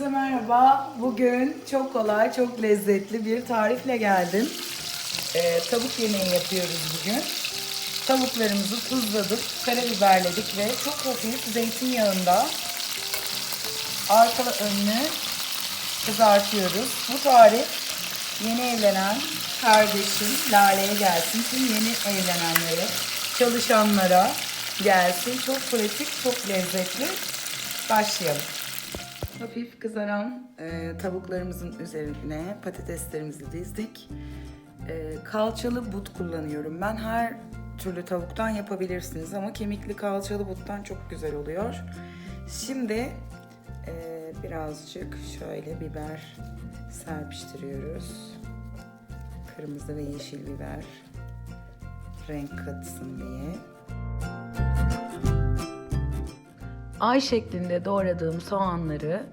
Merhaba, bugün çok kolay, çok lezzetli bir tarifle geldim. Ee, tavuk yemeği yapıyoruz bugün. Tavuklarımızı tuzladık, karabiberledik ve çok hafif zeytinyağında arka önlü kızartıyoruz. Bu tarif yeni evlenen kardeşim Lale'ye gelsin. Tüm yeni evlenenlere, çalışanlara gelsin. Çok pratik, çok lezzetli. Başlayalım. Hafif kızaran e, tavuklarımızın üzerine patateslerimizi dizdik. E, kalçalı but kullanıyorum. Ben her türlü tavuktan yapabilirsiniz ama kemikli kalçalı buttan çok güzel oluyor. Şimdi e, birazcık şöyle biber serpiştiriyoruz. Kırmızı ve yeşil biber renk katsın diye. Ay şeklinde doğradığım soğanları,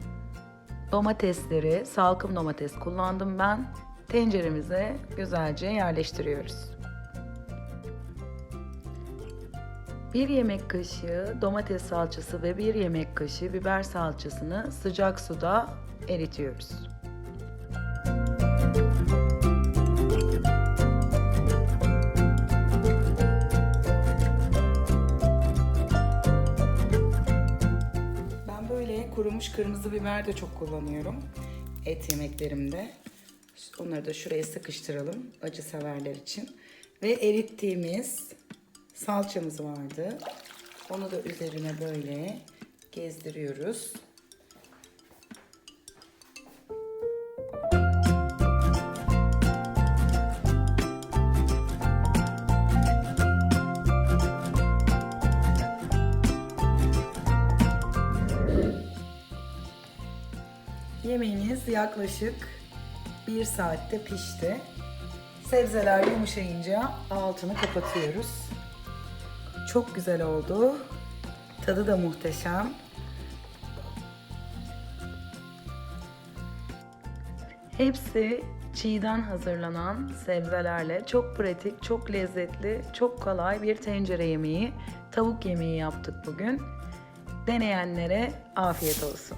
domatesleri, salkım domates kullandım ben. Tenceremize güzelce yerleştiriyoruz. Bir yemek kaşığı domates salçası ve bir yemek kaşığı biber salçasını sıcak suda eritiyoruz. Kurumuş kırmızı biber de çok kullanıyorum et yemeklerimde. Onları da şuraya sıkıştıralım acı severler için. Ve erittiğimiz salçamız vardı. Onu da üzerine böyle gezdiriyoruz. Yemeğimiz yaklaşık bir saatte pişti. Sebzeler yumuşayınca altını kapatıyoruz. Çok güzel oldu. Tadı da muhteşem. Hepsi çiğden hazırlanan sebzelerle çok pratik, çok lezzetli, çok kolay bir tencere yemeği, tavuk yemeği yaptık bugün. Deneyenlere afiyet olsun.